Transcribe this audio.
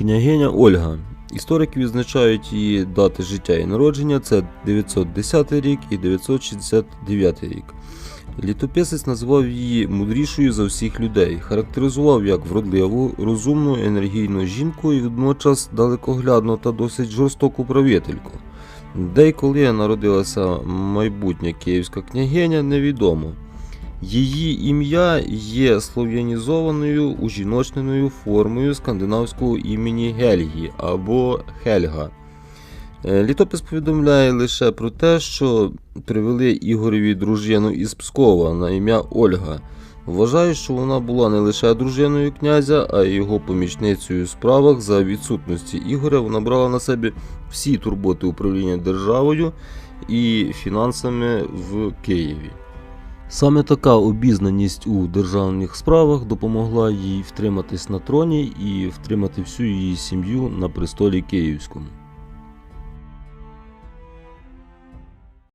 Княгиня Ольга. Історики відзначають її дати життя і народження це 910 рік і 969 рік. Літописець назвав її мудрішою за всіх людей, характеризував як вродливу, розумну, енергійну жінку і водночас далекоглядну та досить жорстоку правительку. Де й коли народилася майбутня київська княгиня, невідомо. Її ім'я є слов'янізованою ужіночненою формою скандинавського імені Гельгі або Хельга. Е, Літопис повідомляє лише про те, що привели Ігореві дружину із Пскова на ім'я Ольга. Вважаю, що вона була не лише дружиною князя, а й його помічницею у справах за відсутності Ігоря. Вона брала на себе всі турботи управління державою і фінансами в Києві. Саме така обізнаність у державних справах допомогла їй втриматись на троні і втримати всю її сім'ю на престолі Київському.